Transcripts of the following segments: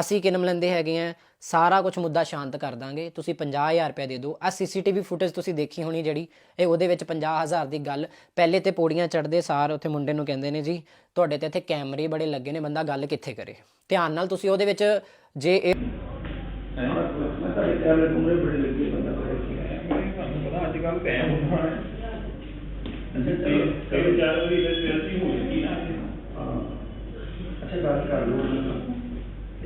ਅਸੀਂ ਕਿਨਮ ਲੈਂਦੇ ਹੈਗੇ ਆ, ਸਾਰਾ ਕੁਝ ਮੁੱਦਾ ਸ਼ਾਂਤ ਕਰ ਦਾਂਗੇ। ਤੁਸੀਂ 50000 ਰੁਪਏ ਦੇ ਦਿਓ। ਆ ਸੀਸੀਟੀਵੀ ਫੁਟੇਜ ਤੁਸੀਂ ਦੇਖੀ ਹੋਣੀ ਜਿਹੜੀ, ਇਹ ਉਹਦੇ ਵਿੱਚ 50000 ਦੀ ਗੱਲ। ਪਹਿਲੇ ਤੇ ਪੌੜੀਆਂ ਚੜਦੇ ਸਾਰ ਉੱਥੇ ਮੁੰਡੇ ਨੂੰ ਕਹਿੰਦੇ ਨੇ ਜੀ, ਤੁਹਾਡੇ ਤੇ ਇੱਥੇ ਕੈਮਰੇ ਬੜੇ ਲੱਗੇ ਨੇ, ਬੰਦਾ ਗੱਲ ਕਿੱਥੇ ਕਰੇ? ਧਿਆਨ ਨਾਲ ਤੁਸੀਂ ਉਹਦੇ ਵਿੱਚ ਜੇ ਇਹ ਅੱਛਾ, ਗੱਲ ਕਰ ਲਓ।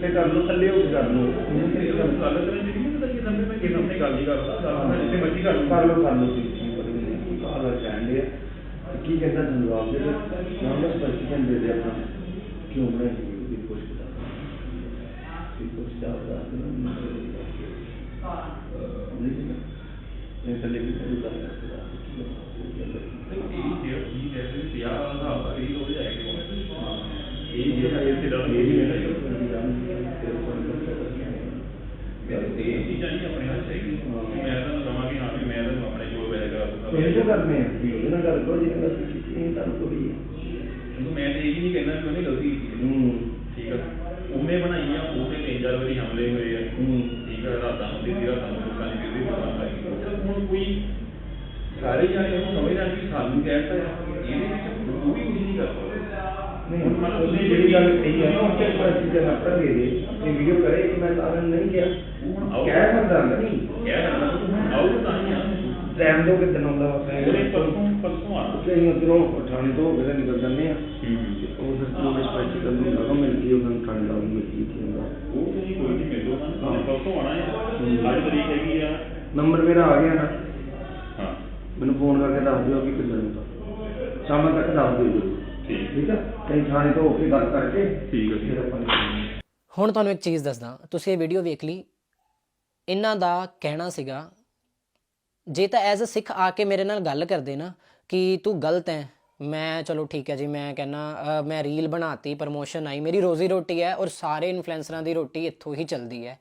ਤੇ ਬੰਦੀ ਹੈ ਨਾ ਕਿ ਇਹ ਮਤਲਬ ਵੀ ਤੇ ਨਾ ਕੀ ਹੈ ਉਹਦਾ ਕੀ ਕਰੋ ਗੱਲ ਕਰਕੇ ਦੱਸ ਕਰੋ ਨਾ ਉਹ ਬਤਾ ਨਾ ਪਰਸੋਂ ਆਣਾ ਜਾਂ ਫਿਰ ਦੂਆ ਤੇ ਤੁਸੀਂ ਫੋਨ ਤੇ ਗੱਲ ਕਰੋ ਸਾਨੂੰ ਜੀ ਦੱਸੋ ਬ੍ਰਦਰ ਤੇ ਕਰ ਲਓ ਥੱਲੇ ਹੋ ਕੇ ਕਰ ਲਓ ਉਹਨੂੰ ਤੇ ਗੱਲ ਗੱਲ ਕਰਨ ਦੀ ਨਹੀਂ ਪਤਾ ਕਿ ਸੰਦੇ ਮੈਂ ਕਿਸ ਆਪਣੇ ਗੱਲ ਹੀ ਕਰਦਾ ਗੱਲ ਮੈਂ ਜਿੱਥੇ ਮਰਜ਼ੀ ਕਰ ਕਰ ਲਓ ਕਰ ਲਓ ਤੁਸੀਂ ਪਤਾ ਨਹੀਂ ਕਾਲ ਆ ਜਾਂਦੇ ਆ ਕੀ ਕਹਿੰਦਾ ਤੁਹਾਨੂੰ ਜਵਾਬ ਦੇ ਦਿਓ ਨਾਮ ਸਪੈਸੀਫਿਕੇਸ਼ਨ ਦੇ ਦੇ ਆਪਣਾ ਕਿਉਂ ਬਣਾਈ ਦੀ ਕੋਸ਼ਿਸ਼ ਕਰਦਾ ਕੀ ਕੋਸ਼ਿਸ਼ ਕਰਦਾ ਨਹੀਂ ਥੱਲੇ ਵੀ ਕੋਈ ਗੱਲ ਇਹ ਜੇ ਇਹ ਜੈਸੇ ਵੀ ਪਿਆ ਦਾ ਦਾ ਇਹ ਹੋ ਜਾਏਗਾ ਇਹ ਜਿਹੜਾ ਇਹ ਤੇ ਡਰ ਇਹ ਵੀ ਹੈ ਤੇ ਇਹ ਚੀਜ਼ਾਂ ਨਹੀਂ ਆਪਣੇ ਹੱਥ ਚਾਹੀਦੀ ਮੈਂ ਤਾਂ ਦਵਾਂ ਕਿ ਹਾਂ ਵੀ ਮੈਂ ਤਾਂ ਆਪਣੇ ਜੋ ਵੈਗ ਇਹ ਜੋ ਕਰਨੇ ਆ ਵੀ ਉਹਨਾਂ ਗੱਲ ਕਰੋ ਜਿਹਨਾਂ ਦਾ ਤੁਸੀਂ ਇਹ ਤਾਂ ਕੋਈ ਕਿਉਂਕਿ ਮੈਂ ਤੇ ਇਹ ਵੀ ਨਹੀਂ ਕਹਿੰਦਾ ਕਿ ਉਹਨੇ ਗਲਤੀ ਕੀਤੀ। ਹੈ। ਹੂੰ ਠੀਕ ਆ। ਉਹਨੇ ਬਣਾਈ ਆ ਉਹ ਤੇ ਤਿੰਨ ਚਾਰ ਵਾਰੀ ਹਮਲੇ ਹੋਏ ਆ। ਹੂੰ। ਠੀਕ ਆ ਰਾਤਾਂ ਨੂੰ ਦਿੱਤੀ ਰਾਤਾਂ ਨੂੰ ਲੋਕਾਂ ਨੇ ਦਿੱਤੀ ਦੁਕਾਨ ਲਾਈ। ਹੁਣ ਕੋਈ ਸਾਰੇ ਜਾਣੇ ਉਹ ਸਮਝ ਰਹੇ ਕਿ ਸਾਨੂੰ ਕਹਿਤਾ ਇਹਦੇ ਵਿੱਚ ਵੀ ਕੁਝ ਨਹੀਂ ਕਰ ਸਕਦਾ ਨਹੀਂ ਉਹਨੇ ਕਹੀ ਹੈ ਨਾ ਉਹ ਤੇ ਪਰ ਚੀਜ਼ਾਂ ਨਾ ਕਰ ਦੇ ਦੇ ਇਹ ਵੀਡੀਓ ਕਰੇ ਕਿ ਮੈਂ ਤਾਂ ਨਹੀਂ ਕਿਹਾ ਕਹਿ ਸਕਦਾ ਨਹੀਂ ਕਹਿ ਰਿਹਾ ਆਉ ਤਾਂ ਹੀ ਆ। ਟਾਈਮ ਦੋ ਕਿਤੇ ਆਉਂਦਾ ਵਾ? ਉਹਨੇ ਪਰਸੋਂ ਪਰਸੋਂ ਆ। ਅਸੀਂ ਉਧਰੋਂ ਪਠਾਣੇ ਤੋਂ ਹੋ ਕੇ ਨਿਕਲ ਜਾਂਦੇ ਆ। ਉਹ ਫਿਰ ਪੁਲਿਸ ਸਪੈਸ਼ਲ ਨੂੰ ਲਗਾ ਮਿਲ ਗਈ ਉਹਨਾਂ ਨੂੰ ਠੰਡ ਲਾਉਂ ਮਿਲ ਗਈ ਹੁੰਦਾ ਉਹ ਤੁਸੀਂ ਕੋਈ ਨਹੀਂ ਮਿਲੋ ਨਾ। ਪਰਸੋਂ ਆਣਾ ਹੈ ਅੱਜ ਤਰੀਕ ਹੈਗੀ ਆ। ਨੰਬਰ ਮੇਰਾ ਆ ਗਿਆ ਨਾ। ਹਾਂ। ਮੈਨੂੰ ਫੋਨ ਕਰਕੇ ਦੱਸ ਦਿਓ ਕਿ ਕਿੱਦਾਂ ਦਾ ਸ਼ਾਮ ਤੱਕ ਦੱਸ ਦਿਓ ਠੀਕ ਆ? ਕਈ ਥਾਣੇ ਤੋਂ ਹੋ ਕੇ ਗੱਲ ਕਰਕੇ ਠੀਕ ਹੈ ਫਿਰ ਆਪਾਂ। ਹੁਣ ਤੁਹਾਨੂੰ ਇੱਕ ਚੀਜ਼ ਦੱਸਦਾ ਤੁਸੀਂ ਇਹ ਵੀਡੀਓ ਵੇਖ ਲਈ। ਇਹਨਾਂ ਦਾ ਕਹਿਣਾ ਸੀਗਾ ਜੇ ਤਾਂ ਐਜ਼ ਅ ਸਿੱਖ ਆ ਕੇ ਮੇਰੇ ਨਾਲ ਗੱਲ ਕਰਦੇ ਨਾ ਕਿ ਤੂੰ ਗਲਤ ਹੈ ਮੈਂ ਚਲੋ ਠੀਕ ਹੈ ਜੀ ਮੈਂ ਕਹਿੰਨਾ ਮੈਂ ਰੀਲ ਬਣਾਤੀ ਪ੍ਰਮੋਸ਼ਨ ਆਈ ਮੇਰੀ ਰੋਜ਼ੀ ਰੋਟੀ ਹੈ ਔਰ ਸਾਰੇ ਇਨਫਲੂਐਂਸਰਾਂ ਦੀ ਰੋਟੀ ਇੱਥੋਂ ਹੀ ਚੱਲਦੀ ਹੈ।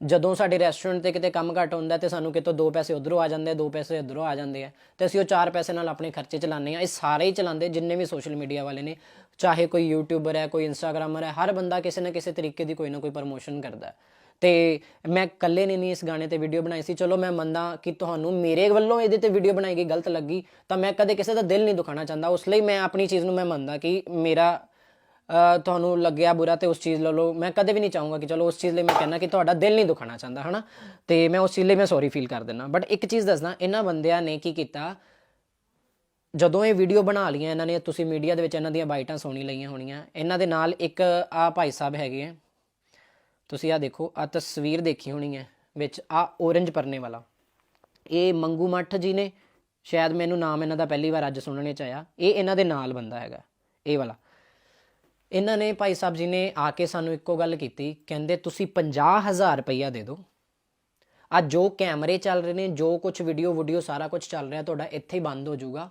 ਜਦੋਂ ਸਾਡੇ ਰੈਸਟੋਰੈਂਟ ਤੇ ਕਿਤੇ ਕੰਮ ਘੱਟ ਹੁੰਦਾ ਤੇ ਸਾਨੂੰ ਕਿਤੋਂ ਦੋ ਪੈਸੇ ਉਧਰੋਂ ਆ ਜਾਂਦੇ ਆ, ਦੋ ਪੈਸੇ ਉਧਰੋਂ ਆ ਜਾਂਦੇ ਆ, ਤੇ ਅਸੀਂ ਉਹ ਚਾਰ ਪੈਸੇ ਨਾਲ ਆਪਣੇ ਖਰਚੇ ਚਲਾਉਂਦੇ ਆ ਇਹ ਸਾਰੇ ਹੀ ਚਲਾਉਂਦੇ ਜਿੰਨੇ ਵੀ ਸੋਸ਼ਲ ਮੀਡੀਆ ਵਾਲੇ ਨੇ, ਚਾਹੇ ਕੋਈ ਯੂਟਿਊਬਰ ਹੈ, ਕੋਈ ਇੰਸਟਾਗ੍ਰਾਮਰ ਹੈ, ਹਰ ਬੰਦਾ ਕਿਸੇ ਨਾ ਕਿਸੇ ਤਰੀਕੇ ਦੀ ਕੋਈ ਨਾ ਕੋਈ ਪ੍ਰਮੋਸ਼ਨ ਕਰਦਾ ਹੈ। ਤੇ ਮੈਂ ਇਕੱਲੇ ਨੇ ਨਹੀਂ ਇਸ ਗਾਣੇ ਤੇ ਵੀਡੀਓ ਬਣਾਈ ਸੀ। ਚਲੋ ਮੈਂ ਮੰਨਦਾ ਕਿ ਤੁਹਾਨੂੰ ਮੇਰੇ ਵੱਲੋਂ ਇਹਦੇ ਤੇ ਵੀਡੀਓ ਬਣਾਈ ਗਈ, ਗਲਤ ਲੱਗੀ, ਤਾਂ ਮੈਂ ਕਦੇ ਕਿਸੇ ਦਾ ਦਿਲ ਨਹੀਂ ਦੁਖਾਣਾ ਚਾਹੁੰਦਾ। ਉਸ ਲਈ ਮੈਂ ਆਪਣੀ ਚੀਜ਼ ਨੂੰ ਮੈਂ ਮੰਨਦਾ ਕਿ ਮੇਰਾ ਤੁਹਾਨੂੰ ਲੱਗਿਆ ਬੁਰਾ ਤੇ ਉਸ ਚੀਜ਼ ਲੈ ਲਓ, ਮੈਂ ਕਦੇ ਵੀ ਨਹੀਂ ਚਾਹੂੰਗਾ ਕਿ ਚਲੋ ਉਸ ਚੀਜ਼ ਲਈ ਮੈਂ ਕਹਿੰਦਾ ਕਿ ਤੁਹਾਡਾ ਦਿਲ ਨਹੀਂ ਦੁਖਾਣਾ ਚਾਹੁੰਦਾ, ਹਨਾ? ਤੇ ਮੈਂ ਉਸ ਚੀਜ਼ ਲਈ ਮੈਂ ਸੌਰੀ ਫੀਲ ਕਰ ਦਿੰਦਾ। ਬਟ ਇੱਕ ਚੀਜ਼ ਦੱਸਦਾ, ਇਹਨਾਂ ਬੰਦਿਆਂ ਨੇ ਕੀ ਕੀਤਾ? ਜਦੋਂ ਇਹ ਵੀਡੀਓ ਬਣਾ ਲਈਆਂ, ਇਹਨਾਂ ਨੇ, ਤੁਸੀਂ ਮੀਡੀਆ ਦੇ ਵਿੱਚ ਇਹਨਾਂ ਦੀਆਂ ਬਾਈਟਾਂ ਸੁਣੀ ਲਈਆਂ ਹੋਣੀਆਂ। ਇਹਨਾਂ ਦੇ ਨਾਲ ਇੱਕ, ਆ ਭਾਈ ਸਾਹਿਬ ਹੈਗੇ ਆ। ਤੁਸੀਂ ਆ ਦੇਖੋ ਆ ਤਸਵੀਰ ਦੇਖੀ ਹੋਣੀ ਹੈ, ਵਿੱਚ ਆ orange ਪਰਨੇ ਵਾਲਾ। ਇਹ ਮੰਗੂ ਮੱਠ ਜੀ ਨੇ, ਸ਼ਾਇਦ ਮੈਨੂੰ ਨਾਮ ਇਹਨਾਂ ਦਾ ਪਹਿਲੀ ਵਾਰ ਅੱਜ ਸੁਣਨੇ ਚ ਆਇਆ। ਇਹ ਇਹਨਾਂ ਦੇ ਨਾਲ ਬੰਦਾ ਹੈਗਾ, ਇਹ ਵਾਲਾ। ਇਹਨਾਂ ਨੇ ਭਾਈ ਸਾਹਿਬ ਜੀ ਨੇ ਆ ਕੇ ਸਾਨੂੰ ਇੱਕੋ ਗੱਲ ਕੀਤੀ, ਕਹਿੰਦੇ ਤੁਸੀਂ 50000 ਰੁਪਈਆ ਦੇ ਦਿਓ ਆ ਜੋ ਕੈਮਰੇ ਚੱਲ ਰਹੇ ਨੇ, ਜੋ ਕੁਝ ਵੀਡੀਓ ਵੀਡੀਓ ਸਾਰਾ ਕੁਝ ਚੱਲ ਰਿਹਾ, ਤੁਹਾਡਾ ਇੱਥੇ ਹੀ ਬੰਦ ਹੋ ਜਾਊਗਾ।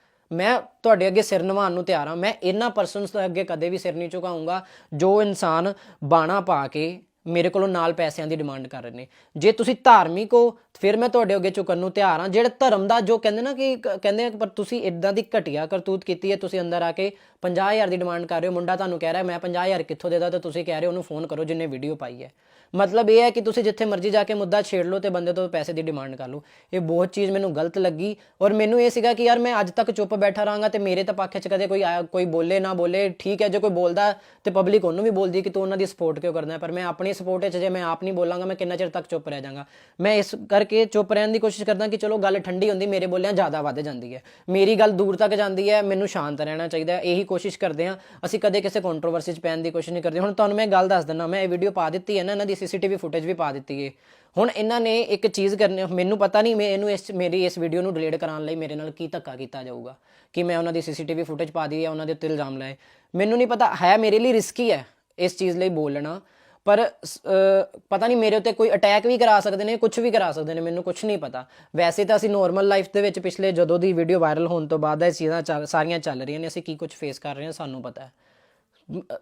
ਮੈਂ ਤੁਹਾਡੇ ਅੱਗੇ ਸਿਰ ਨਿਵਾਉਣ ਨੂੰ ਤਿਆਰ ਹਾਂ। ਮੈਂ ਇਹਨਾਂ ਪਰਸਨਸ ਦੇ ਅੱਗੇ ਕਦੇ ਵੀ ਸਿਰ ਨਹੀਂ ਝੁਕਾਊਂਗਾ ਜੋ ਇਨਸਾਨ ਬਾਣਾ ਪਾ ਕੇ ਮੇਰੇ ਕੋਲੋਂ ਨਾਲ ਪੈਸਿਆਂ ਦੀ ਡਿਮਾਂਡ ਕਰ ਰਹੇ ਨੇ। ਜੇ ਤੁਸੀਂ ਧਾਰਮਿਕ ਹੋ, ਫਿਰ ਮੈਂ ਤੁਹਾਡੇ ਅੱਗੇ ਝੁਕਣ ਨੂੰ ਤਿਆਰ ਹਾਂ। ਜਿਹੜਾ ਧਰਮ ਦਾ ਜੋ ਕਹਿੰਦੇ ਨਾ ਕਿ ਕਹਿੰਦੇ ਪਰ ਤੁਸੀਂ ਇਦਾਂ ਦੀ ਘਟੀਆ ਕਰਤੂਤ ਕੀਤੀ ਹੈ, ਤੁਸੀਂ ਅੰਦਰ ਆ ਕੇ 50000 ਦੀ ਡਿਮਾਂਡ ਕਰ ਰਹੇ ਹੋ, ਮੁੰਡਾ ਤੁਹਾਨੂੰ ਕਹਿ ਰਿਹਾ, ਮੈਂ 50000 ਕਿੱਥੋਂ ਦੇਦਾ ਤੇ ਤੁਸੀਂ ਕਹਿ ਰਹੇ ਹੋ, ਉਹਨੂੰ ਫੋਨ ਕਰੋ ਜਿੰਨੇ ਵੀਡੀਓ ਪਾਈ ਹੈ। ਮਤਲਬ ਇਹ ਹੈ ਕਿ ਤੁਸੀਂ ਜਿੱਥੇ ਮਰਜ਼ੀ ਜਾ ਕੇ ਮੁੱਦਾ ਛੇੜ ਲਓ ਤੇ ਬੰਦੇ ਤੋਂ ਪੈਸੇ ਦੀ ਡਿਮਾਂਡ ਕਰ ਲਓ। ਇਹ ਬਹੁਤ ਚੀਜ਼ ਮੈਨੂੰ ਗਲਤ ਲੱਗੀ ਔਰ ਮੈਨੂੰ ਇਹ ਸੀਗਾ ਕਿ ਯਾਰ ਮੈਂ ਅੱਜ ਤੱਕ ਚੁੱਪ ਬੈਠਾ ਰਹਾਂਗਾ ਤੇ ਮੇਰੇ ਤਾਂ ਪੱਖ 'ਚ ਕਦੇ ਕੋਈ ਆਇਆ, ਕੋਈ ਬੋਲੇ ਨਾ ਬੋਲੇ। ਠੀਕ ਹੈ, ਜੇ ਕੋਈ ਬੋਲਦਾ ਤੇ ਪਬਲਿਕ ਉਹਨੂੰ ਵੀ ਬੋਲਦੀ ਕਿ ਤੂੰ ਉਹਨਾਂ ਦੀ ਸਪੋਰਟ ਕਿਉਂ ਕਰਦਾ ਪਰ ਮੈਂ ਆਪਣੀ ਸਪੋਰਟ 'ਚ ਜੇ ਮੈਂ ਆਪ ਨਹੀਂ ਬੋਲਾਂਗਾ, ਮੈਂ ਕਿੰਨਾ ਚਿਰ ਤੱਕ ਚੁੱਪ ਰਹਿ ਜਾਵਾਂਗਾ? ਮੈਂ ਇਸ ਕਰਕੇ ਚੁੱਪ ਰਹਿਣ ਦੀ ਕੋਸ਼ਿਸ਼ ਕਰਦਾ ਕਿ ਚਲੋ ਗੱਲ ਠੰਡੀ ਹੁੰਦੀ, ਮੇਰੇ ਬੋਲਿਆਂ ਜ਼ਿਆਦਾ ਵੱਧ ਜਾਂਦੀ ਹੈ। ਮੇਰੀ ਗੱਲ ਦੂਰ ਤੱਕ ਜਾਂਦੀ ਹੈ, ਮੈਨੂੰ ਸ਼ਾਂਤ ਰਹਿਣਾ ਚਾਹੀਦਾ ਇਹੀ ਕੋਸ਼ਿਸ਼ ਕਰਦੇ ਹਾਂ। ਅਸੀਂ ਕਦੇ ਕਿਸੇ ਕੰਟਰੋਵਰਸੀ 'ਚ ਪੈਣ ਦੀ ਕੋਸ਼ਿਸ਼ ਨਹੀਂ ਕਰਦੇ। ਹੁਣ ਤੁਹਾਨੂੰ ਮੈਂ ਗੱਲ ਦੱਸ ਦਿੰਦਾ। ਮੈਂ ਇਹ ਵੀਡੀਓ ਪਾ ਦਿੱਤੀ ਹੈ ਨਾ, ਇਹਨਾਂ ਦੀ ਸੀਸੀਟੀਵੀ ਫੁਟੇਜ ਵੀ ਪਾ ਦਿੱਤੀ ਹੈ। ਹੁਣ ਇਹਨਾਂ ਨੇ ਇੱਕ ਚੀਜ਼ ਕਰਨੀ, ਮੈਨੂੰ ਪਤਾ ਨਹੀਂ ਮੈਂ ਇਹਨੂੰ ਇਸ, ਮੇਰੀ ਇਸ ਵੀਡੀਓ ਨੂੰ ਡਿਲੀਟ ਕਰਾਉਣ ਲਈ ਮੇਰੇ ਨਾਲ ਕੀ ਧੱਕਾ ਕੀਤਾ ਜਾਊਗਾ। ਕਿ ਮੈਂ ਉਹਨਾਂ ਦੀ ਸੀਸੀਟੀਵੀ ਫੁਟੇਜ ਪਾ ਦੀ ਹੈ, ਉਹਨਾਂ ਦੇ ਉੱਤੇ ਇਲਜ਼ਾਮ ਲਾਏ। ਮੈਨੂੰ ਨਹੀਂ ਪਤਾ, ਹੈ ਮੇਰੇ ਲਈ ਰਿਸਕੀ ਹੈ ਇਸ ਚੀਜ਼ ਲਈ ਬੋਲਣਾ। ਪਰ ਪਤਾ ਨਹੀਂ ਮੇਰੇ ਉੱਤੇ ਕੋਈ ਅਟੈਕ ਵੀ ਕਰਾ ਸਕਦੇ ਨੇ ਕੁਝ ਵੀ ਕਰਾ ਸਕਦੇ ਨੇ, ਮੈਨੂੰ ਕੁਝ ਨਹੀਂ ਪਤਾ। ਵੈਸੇ ਤਾਂ ਅਸੀਂ ਨੋਰਮਲ ਲਾਈਫ ਦੇ ਵਿੱਚ ਪਿਛਲੇ ਜਦੋਂ ਦੀ ਵੀਡੀਓ ਵਾਇਰਲ ਹੋਣ ਤੋਂ ਬਾਅਦ ਇਹ ਚੀਜ਼ਾਂ ਚੱਲ- ਸਾਰੀਆਂ ਚੱਲ ਰਹੀਆਂ ਨੇ, ਅਸੀਂ ਕੀ ਕੁਝ ਫੇਸ ਕਰ ਰਹੇ ਹਾਂ, ਸਾਨੂੰ ਪਤਾ ਹੈ।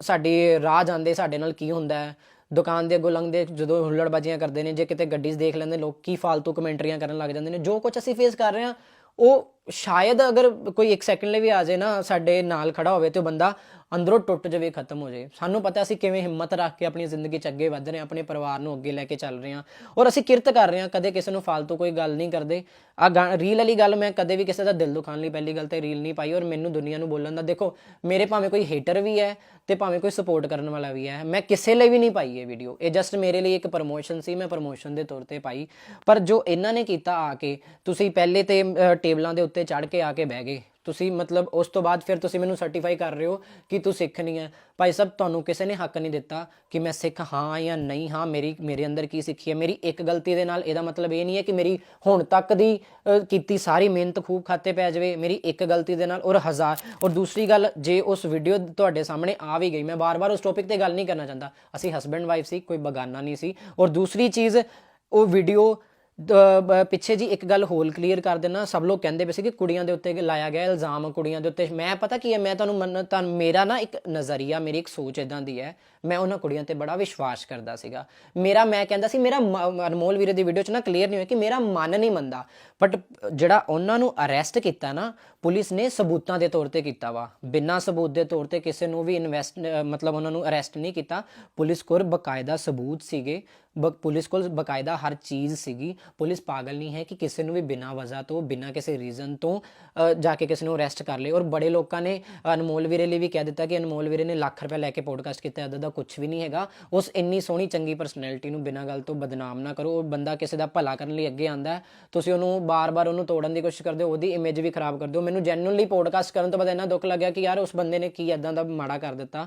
ਸਾਡੇ ਰਾਹ ਜਾਂਦੇ, ਸਾਡੇ ਨਾਲ ਕੀ ਹੁੰਦਾ ਹੈ। ਦੁਕਾਨ ਦੇ ਅੱਗੋਂ ਲੰਘਦੇ, ਜਦੋਂ ਹੁੱਲੜਬਾਜ਼ੀਆਂ ਕਰਦੇ ਨੇ, ਜੇ ਕਿਤੇ ਗੱਡੀਜ਼ ਦੇਖ ਲੈਂਦੇ ਲੋਕ ਕੀ ਫालतू ਕਮੈਂਟਰੀਆਂ ਕਰਨ ਲੱਗ ਜਾਂਦੇ ਨੇ, ਜੋ ਕੁਝ ਅਸੀਂ ਫੇਸ ਕਰ ਰਹੇ ਹਾਂ, ਉਹ ਸ਼ਾਇਦ ਅਗਰ ਕੋਈ 1 ਸੈਕਿੰਡ ਲਈ ਵੀ ਆ ਜਾਏ ਨਾ ਸਾਡੇ ਨਾਲ ਖੜਾ ਹੋਵੇ ਤੇ ਉਹ ਬੰਦਾ ਅੰਦਰੋਂ ਟੁੱਟ ਜਾਵੇ ਖਤਮ ਹੋ ਜਾਏ ਸਾਨੂੰ ਪਤਾ ਅਸੀਂ ਕਿਵੇਂ ਹਿੰਮਤ ਰੱਖ ਕੇ ਆਪਣੀ ਜ਼ਿੰਦਗੀ 'ਚ ਅੱਗੇ ਵਧ ਰਹੇ ਹਾਂ ਆਪਣੇ ਪਰਿਵਾਰ ਨੂੰ ਅੱਗੇ ਲੈ ਕੇ ਚੱਲ ਰਹੇ ਹਾਂ ਔਰ ਅਸੀਂ ਕਿਰਤ ਕਰ ਰਹੇ ਹਾਂ ਕਦੇ ਕਿਸੇ ਨੂੰ ਫालतू ਕੋਈ ਗੱਲ ਨਹੀਂ ਕਰਦੇ ਆ ਰੀਲ ਵਾਲੀ ਗੱਲ ਮੈਂ ਕਦੇ ਵੀ ਕਿਸੇ ਦਾ ਦਿਲ ਦੁਖਾਉਣ ਲਈ ਪਹਿਲੀ ਗੱਲ ਤੇ ਰੀਲ ਨਹੀਂ ਪਾਈ ਔਰ ਮੈਨੂੰ ਦੁਨੀਆ ਨੂੰ ਬੋਲਣ ਦਾ ਦੇਖੋ ਮੇਰੇ ਭਾਵੇਂ ਕੋਈ ਹੇਟਰ ਵੀ ਹੈ ਤੇ ਭਾਵੇਂ ਕੋਈ ਸਪੋਰਟ ਕਰਨ ਵਾਲਾ ਵੀ ਹੈ ਮੈਂ ਕਿਸੇ ਲਈ ਵੀ ਨਹੀਂ ਪਾਈ ਇਹ ਵੀਡੀਓ ਇਹ ਜਸਟ ਮੇਰੇ ਲਈ ਇੱਕ ਪ੍ਰਮੋਸ਼ਨ ਸੀ ਮੈਂ ਪ੍ਰਮੋਸ਼ਨ ਦੇ ਤੌਰ ਤੇ ਪਾਈ ਪਰ ਜੋ ਇਹਨਾਂ ਨੇ ਕੀਤਾ ਆ ਕੇ ਤੁਸੀਂ ਪਹਿਲੇ ਤੇ ਟੇਬਲਾਂ ਦੇ ਉੱਤੇ ਚੜ ਕੇ ਆ ਕੇ ਬਹਿ ਗਏ। ਤੁਸੀਂ ਮਤਲਬ ਉਸ ਤੋਂ ਬਾਅਦ ਫਿਰ ਤੁਸੀਂ ਮੈਨੂੰ ਸਰਟੀਫਾਈ ਕਰ ਰਹੇ ਹੋ ਕਿ ਤੂੰ ਸਿੱਖ ਨਹੀਂ ਹੈ। ਭਾਈ ਸਾਹਿਬ, ਤੁਹਾਨੂੰ ਕਿਸੇ ਨੇ ਹੱਕ ਨਹੀਂ ਦਿੱਤਾ ਕਿ ਮੈਂ ਸਿੱਖ ਹਾਂ ਜਾਂ ਨਹੀਂ ਹਾਂ। ਮੇਰੀ, ਮੇਰੇ ਅੰਦਰ ਕੀ ਸਿੱਖੀ ਹੈ? ਮੇਰੀ ਇੱਕ ਗਲਤੀ ਦੇ ਨਾਲ ਇਹਦਾ ਮਤਲਬ ਇਹ ਨਹੀਂ ਹੈ ਕਿ ਮੇਰੀ ਹੁਣ ਤੱਕ ਦੀ ਕੀਤੀ ਸਾਰੀ ਮਿਹਨਤ ਖੂਬ ਖਾਤੇ ਪੈ ਜਾਵੇ। ਮੇਰੀ ਇੱਕ ਗਲਤੀ ਦੇ ਨਾਲ ਔਰ ਹਜ਼ਾਰ। ਔਰ ਦੂਸਰੀ ਗੱਲ, ਜੇ ਉਸ ਵੀਡੀਓ ਤੁਹਾਡੇ ਸਾਹਮਣੇ ਆ ਵੀ ਗਈ, ਮੈਂ ਬਾਰ-ਬਾਰ ਉਸ ਟੌਪਿਕ ਤੇ ਗੱਲ ਨਹੀਂ ਕਰਨਾ ਚਾਹੁੰਦਾ। ਅਸੀਂ ਹਸਬੈਂਡ ਵਾਈਫ ਸੀ, ਕੋਈ ਬਗਾਨਾ ਨਹੀਂ ਸੀ। ਔਰ ਦੂਸਰੀ ਚੀਜ਼, ਉਹ ਵੀਡੀਓ ਪਿੱਛੇ ਜੀ ਇੱਕ ਗੱਲ ਹੋਲ ਕਲੀਅਰ ਕਰ ਦੇਣਾ। ਸਭ ਲੋਕ ਕਹਿੰਦੇ ਪਏ ਸੀ ਕਿ ਕੁੜੀਆਂ ਦੇ ਉੱਤੇ ਲਾਇਆ ਗਿਆ ਇਲਜ਼ਾਮ, ਕੁੜੀਆਂ ਦੇ ਉੱਤੇ। ਮੈਂ ਪਤਾ ਕੀ ਹੈ? ਮੈਂ ਤੁਹਾਨੂੰ ਮੰਨ ਤਾਂ ਮੇਰਾ ਨਾ ਇੱਕ ਨਜ਼ਰੀਆ, ਮੇਰੀ ਇੱਕ ਸੋਚ ਇਦਾਂ ਦੀ ਹੈ ਮੈਂ ਉਹਨਾਂ ਕੁੜੀਆਂ ਤੇ ਬੜਾ ਵਿਸ਼ਵਾਸ ਕਰਦਾ ਸੀਗਾ। ਮੇਰਾ, ਮੈਂ ਕਹਿੰਦਾ ਸੀ, ਮੇਰਾ ਮ- ਅਨਮੋਲ ਵੀਰੇ ਦੀ ਵੀਡੀਓ 'ਚ ਨਾ ਕਲੀਅਰ ਨਹੀਂ ਹੋਇਆ ਕਿ ਮੇਰਾ ਮਨ ਨਹੀਂ ਮੰਨਦਾ। ਬਟ ਜਿਹੜਾ ਉਹਨਾਂ ਨੂੰ ਅਰੈਸਟ ਕੀਤਾ ਨਾ, ਪੁਲਿਸ ਨੇ ਸਬੂਤਾਂ ਦੇ ਤੌਰ ਤੇ ਕੀਤਾ ਵਾ। ਬਿਨਾਂ ਸਬੂਤ ਦੇ ਤੌਰ ਤੇ ਕਿਸੇ ਨੂੰ ਵੀ ਇਨਵੈਸਟ ਮਤਲਬ ਉਹਨਾਂ ਨੂੰ ਅਰੈਸਟ ਨਹੀਂ ਕੀਤਾ। ਪੁਲਿਸ ਕੋਲ ਬਕਾਇਦਾ ਸਬੂਤ ਸੀਗੇ। ਬ- ਪੁਲਿਸ ਕੋਲ ਬਕਾਇਦਾ ਹਰ ਚੀਜ਼ ਸੀਗੀ। ਪੁਲਿਸ ਪਾਗਲ ਨਹੀਂ ਹੈ ਕਿ ਕਿਸੇ ਨੂੰ ਵੀ ਬਿਨਾਂ ਵਜ੍ਹਾ ਤੋਂ, ਬਿਨਾਂ ਕਿਸੇ ਰੀਜ਼ਨ ਤੋਂ ਜਾ ਕੇ ਕਿਸੇ ਨੂੰ ਅਰੈਸਟ ਕਰ ਲੇ ਔਰ ਬੜੇ ਲੋਕਾਂ ਨੇ ਅਨਮੋਲ ਵੀਰੇ ਲਈ ਵੀ ਕਹਿ ਦਿੱਤਾ ਕਿ ਅਨਮੋਲ ਵੀਰੇ ਨੇ ਲੱਖ ਰੁਪਏ ਲੈ ਕੇ ਪੋਡਕਾਸਟ ਕੀਤਾ ਇਦਾਂ ਦਾ ਕੁਝ ਵੀ ਨਹੀਂ ਹੈਗਾ। ਉਸ ਇੰਨੀ ਸੋਹਣੀ ਚੰਗੀ ਪਰਸਨੈਲਿਟੀ ਨੂੰ ਬਿਨਾਂ ਗੱਲ ਤੋਂ ਬਦਨਾਮ ਨਾ ਕਰੋ। ਉਹ ਬੰਦਾ ਕਿਸੇ ਦਾ ਭਲਾ ਕਰਨ ਲਈ ਅੱਗੇ ਆਂਦਾ ਹੈ। ਤੁਸੀਂ ਉਹਨੂੰ ਬਾਰ-ਬਾਰ ਉਹਨੂੰ ਤੋੜਨ ਦੀ ਕੋਸ਼ਿਸ਼ ਕਰਦੇ ਹੋ। ਉਹਦੀ ਇਮੇਜ ਵੀ ਖਰਾਬ ਕਰਦੇ ਹੋ। ਮੈਨੂੰ ਜੈਨੂਇਨਲੀ ਪੋਡਕਾਸਟ ਕਰਨ ਤੋਂ ਬਾਅਦ ਇੰਨਾ ਦੁੱਖ ਲੱਗਿਆ ਕਿ ਯਾਰ ਉਸ ਬੰਦੇ ਨੇ ਕੀ ਇਦਾਂ ਦਾ ਮਾੜਾ ਕਰ ਦਿੱਤਾ।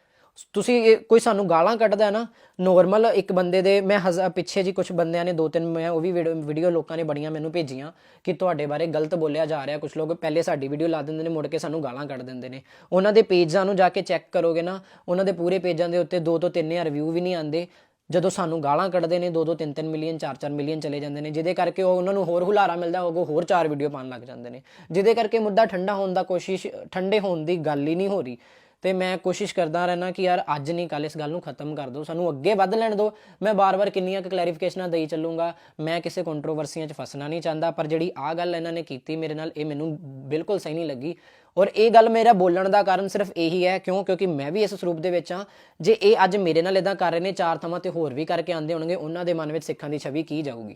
ਤੁਸੀਂ ਇਹ- ਕੋਈ ਸਾਨੂੰ ਗਾਲਾਂ ਕੱਢਦਾ ਹੈ ਨਾ ਨੋਰਮਲ ਇੱਕ ਬੰਦੇ ਦੇ, ਮੈਂ ਹਜ਼ਾ, ਪਿੱਛੇ ਜੀ ਕੁਝ ਬੰਦਿਆਂ ਨੇ ਦੋ ਤਿੰਨ ਮੈਂ ਉਹ ਵੀ ਵੀਡੀਓ ਲੋਕਾਂ ਨੇ ਬੜੀਆਂ ਮੈਨੂੰ ਭੇਜੀਆਂ ਕਿ ਤੁਹਾਡੇ ਬਾਰੇ ਗਲਤ ਬੋਲਿਆ ਜਾ ਰਿਹਾ ਕੁਝ ਲੋਕ ਪਹਿਲੇ ਸਾਡੀ ਵੀਡੀਓ ਲਾ ਦਿੰਦੇ ਨੇ, ਮੁੜ ਕੇ ਸਾਨੂੰ ਗਾਲਾਂ ਕੱਢ ਦਿੰਦੇ ਨੇ। ਉਹਨਾਂ ਦੇ ਪੇਜਾਂ ਨੂੰ ਜਾ ਕੇ ਚੈੱਕ ਕਰੋਗੇ ਨਾ, ਉਹਨਾਂ ਦੇ ਪੂਰੇ ਪੇਜਾਂ ਦੇ ਉੱਤੇ ਦੋ ਤੋਂ 3000 ਰਿਵਿਊ ਵੀ ਨਹੀਂ ਆਉਂਦੇ। ਜਦੋਂ ਸਾਨੂੰ ਗਾਲਾਂ ਕੱਢਦੇ ਨੇ 2 2 3 3 ਮਿਲੀਅਨ 4 4 ਮਿਲੀਅਨ ਚਲੇ ਜਾਂਦੇ ਨੇ, ਜਿਹਦੇ ਕਰਕੇ ਉਹ ਉਹਨਾਂ ਨੂੰ ਹੋਰ ਹੁਲਾਰਾ ਮਿਲਦਾ ਉਹ ਹੋਰ ਚਾਰ ਵੀਡੀਓ ਪਾਉਣ ਲੱਗ ਜਾਂਦੇ ਨੇ। ਜਿਹਦੇ ਕਰਕੇ ਮੁੱਦਾ ਠੰਡਾ ਹੋਣ ਦਾ ਕੋਸ਼ਿਸ਼, ਠੰਡੇ ਹੋਣ ਦੀ ਗੱਲ ਹੀ ਨਹੀਂ ਹੋ ਰਹੀ। ਤੇ ਮੈਂ ਕੋਸ਼ਿਸ਼ ਕਰਦਾ ਰਹਿਣਾ ਕਿ ਯਾਰ ਅੱਜ ਨਹੀਂ ਕੱਲ ਇਸ ਗੱਲ ਨੂੰ ਖਤਮ ਕਰ ਦਿਓ। ਸਾਨੂੰ ਅੱਗੇ ਵੱਧ ਲੈਣ ਦਿਓ। ਮੈਂ ਬਾਰ-ਬਾਰ ਕਿੰਨੀਆਂ ਕੁ ਕਲੈਰੀਫਿਕੇਸ਼ਨਾਂ ਦੇਈ ਚੱਲੂੰਗਾ। ਮੈਂ ਕਿਸੇ ਕੰਟਰੋਵਰਸੀਆਂ 'ਚ ਫਸਣਾ ਨਹੀਂ ਚਾਹੁੰਦਾ, ਪਰ ਜਿਹੜੀ ਆ ਗੱਲ ਇਹਨਾਂ ਨੇ ਕੀਤੀ ਮੇਰੇ ਨਾਲ, ਇਹ ਮੈਨੂੰ ਬਿਲਕੁਲ ਸਹੀ ਨਹੀਂ ਲੱਗੀ। ਔਰ ਇਹ ਗੱਲ ਮੇਰਾ ਬੋਲਣ ਦਾ ਕਾਰਨ ਸਿਰਫ ਇਹੀ ਹੈ, ਕਿਉਂ? ਕਿਉਂਕਿ ਮੈਂ ਵੀ ਇਸ ਸਰੂਪ ਦੇ ਵਿੱਚ ਹਾਂ। ਜੇ ਇਹ ਅੱਜ ਮੇਰੇ ਨਾਲ ਇਦਾਂ ਕਰ ਰਹੇ ਨੇ, ਚਾਰ ਥਾਵਾਂ ਤੇ ਹੋਰ ਵੀ ਕਰਕੇ ਆਂਦੇ ਹੋਣਗੇ, ਉਹਨਾਂ ਦੇ ਮਨ ਵਿੱਚ ਸਿੱਖਾਂ ਦੀ ਛਵੀ ਕੀ ਜਾਊਗੀ?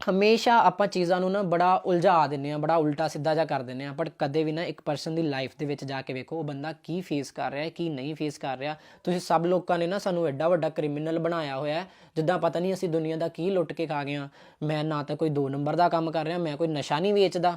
ਹਮੇਸ਼ਾ ਆਪਾਂ ਚੀਜ਼ਾਂ ਨੂੰ ਨਾ ਬੜਾ ਉਲਝਾ ਦਿੰਨੇ ਆ ਬੜਾ ਉਲਟਾ ਸਿੱਧਾ ਜਿਹਾ ਕਰ ਦਿੰਨੇ ਆ ਬਟ ਕਦੇ ਵੀ ਨਾ ਇੱਕ ਪਰਸਨ ਦੀ ਲਾਈਫ ਦੇ ਵਿੱਚ ਜਾ ਕੇ ਵੇਖੋ, ਉਹ ਬੰਦਾ ਕੀ ਫੇਸ ਕਰ ਰਿਹਾ ਹੈ, ਕੀ ਨਹੀਂ ਫੇਸ ਕਰ ਰਿਹਾ। ਤੁਸੀਂ ਸਭ ਲੋਕਾਂ ਨੇ ਨਾ ਸਾਨੂੰ ਐਡਾ ਵੱਡਾ ਕ੍ਰਿਮੀਨਲ ਬਣਾਇਆ ਹੋਇਆ ਜਿੱਦਾਂ ਪਤਾ ਨਹੀਂ ਅਸੀਂ ਦੁਨੀਆ ਦਾ ਕੀ ਲੁੱਟ ਕੇ ਖਾ ਗਏ ਹਾਂ। ਮੈਂ ਨਾ ਤਾਂ ਕੋਈ 2 ਨੰਬਰ ਦਾ ਕੰਮ ਕਰ ਰਿਹਾ, ਮੈਂ ਕੋਈ ਨਸ਼ਾ ਨਹੀਂ ਵੇਚਦਾ।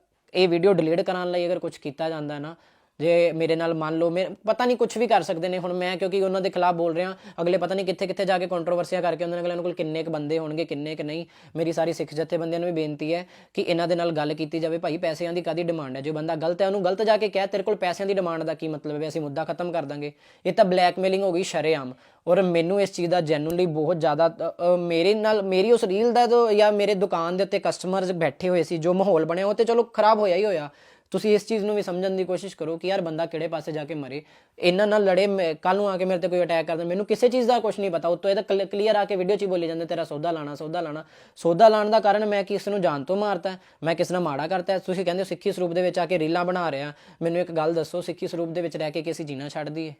ਇਹ ਵੀਡੀਓ ਡਿਲੀਟ ਕਰਨ ਲਈ ਅਗਰ ਕੁਝ ਕੀਤਾ ਜਾਂਦਾ ਨਾ ਜੇ ਮੇਰੇ ਨਾਲ ਮੰਨ ਲਓ, ਮੈਂ ਪਤਾ ਨਹੀਂ ਕੁਝ ਵੀ ਕਰ ਸਕਦੇ ਨੇ ਹੁਣ ਮੈਂ, ਕਿਉਂਕਿ ਉਹਨਾਂ ਦੇ ਖਿਲਾਫ ਬੋਲ ਰਿਹਾ। ਅਗਲੇ ਪਤਾ ਨਹੀਂ ਕਿੱਥੇ ਕਿੱਥੇ ਜਾ ਕੇ ਕੰਟਰੋਵਰਸੀਆਂ ਕਰਕੇ ਉਹਨਾਂ ਅਗਲਿਆਂ ਕੋਲ ਕਿੰਨੇ ਕੁ ਬੰਦੇ ਹੋਣਗੇ, ਕਿੰਨੇ ਕੁ ਨਹੀਂ। ਮੇਰੀ ਸਾਰੀ ਸਿੱਖ ਜਥੇਬੰਦੀਆਂ ਨੂੰ ਵੀ ਬੇਨਤੀ ਹੈ ਕਿ ਇਹਨਾਂ ਦੇ ਨਾਲ ਗੱਲ ਕੀਤੀ ਜਾਵੇ। ਭਾਈ, ਪੈਸਿਆਂ ਦੀ ਕਾਦੀ ਡਿਮਾਂਡ ਹੈ? ਜੋ ਬੰਦਾ ਗਲਤ ਹੈ, ਉਹਨੂੰ ਗਲਤ ਜਾ ਕੇ ਕਹਿ, ਤੇਰੇ ਕੋਲ ਪੈਸਿਆਂ ਦੀ ਡਿਮਾਂਡ ਦਾ ਕੀ ਮਤਲਬ ਹੈ? ਅਸੀਂ ਮੁੱਦਾ ਖਤਮ ਕਰ ਦਾਂਗੇ। ਇਹ ਤਾਂ ਬਲੈਕਮੇਲਿੰਗ ਹੋ ਗਈ ਸ਼ਰੇਆਮ। ਔਰ ਮੈਨੂੰ ਇਸ ਚੀਜ਼ ਦਾ ਜੈਨੂਨਲੀ ਬਹੁਤ ਜ਼ਿਆਦਾ ਮੇਰੇ ਨਾਲ, ਮੇਰੀ ਉਸ ਰੀਲ ਦਾ ਜੋ ਜਾਂ ਮੇਰੇ ਦੁਕਾਨ ਦੇ ਉੱਤੇ ਕਸਟਮਰਸ ਬੈਠੇ ਹੋਏ ਸੀ, ਜੋ ਮਾਹੌਲ ਬਣਿਆ, ਉਹ ਤੇ ਚਲੋ ਖਰਾਬ ਹੋਇਆ ਹੀ ਹੋਇਆ। ਤੁਸੀਂ ਇਸ ਚੀਜ਼ ਨੂੰ ਵੀ ਸਮਝਣ ਦੀ ਕੋਸ਼ਿਸ਼ ਕਰੋ ਕਿ ਯਾਰ ਬੰਦਾ ਕਿਹੜੇ ਪਾਸੇ ਜਾ ਕੇ ਮਰੇ। ਇਹਨਾਂ ਨਾਲ ਲੜੇ ਕੱਲ ਨੂੰ ਆ ਕੇ ਮੇਰੇ ਤੇ ਕੋਈ ਅਟੈਕ ਕਰਦਾ, ਮੈਨੂੰ ਕਿਸੇ ਚੀਜ਼ ਦਾ ਕੁਝ ਨਹੀਂ ਪਤਾ। ਉਤੋਂ ਇਹ ਤਾਂ ਕਲੀਅਰ ਆ ਕੇ ਵੀਡੀਓ 'ਚ ਹੀ ਬੋਲੀ ਜਾਂਦੇ, ਤੇਰਾ ਸੌਦਾ ਲਾਣਾ ਸੌਦਾ ਲਾਣਾ ਸੌਦਾ ਲਾਣ ਦਾ ਕਾਰਨ ਮੈਂ ਕਿਸ ਨੂੰ ਜਾਣ ਤੋਂ ਮਾਰਤਾ, ਮੈਂ ਕਿਸ ਨਾਲ ਮਾੜਾ ਕਰਤਾ। ਤੁਸੀਂ ਕਹਿੰਦੇ ਹੋ ਸਿੱਖੀ ਸਰੂਪ ਦੇ ਵਿੱਚ ਆ ਕੇ ਰੀਲਾਂ ਬਣਾ ਰਿਹਾ। ਮੈਨੂੰ ਇੱਕ ਗੱਲ ਦੱਸੋ, ਸਿੱਖੀ ਸਰੂਪ ਦੇ ਵਿੱਚ ਰਹਿ ਕੇ ਕਿ ਅਸੀਂ ਜੀਣਾ ਛੱਡ ਦਈਏ?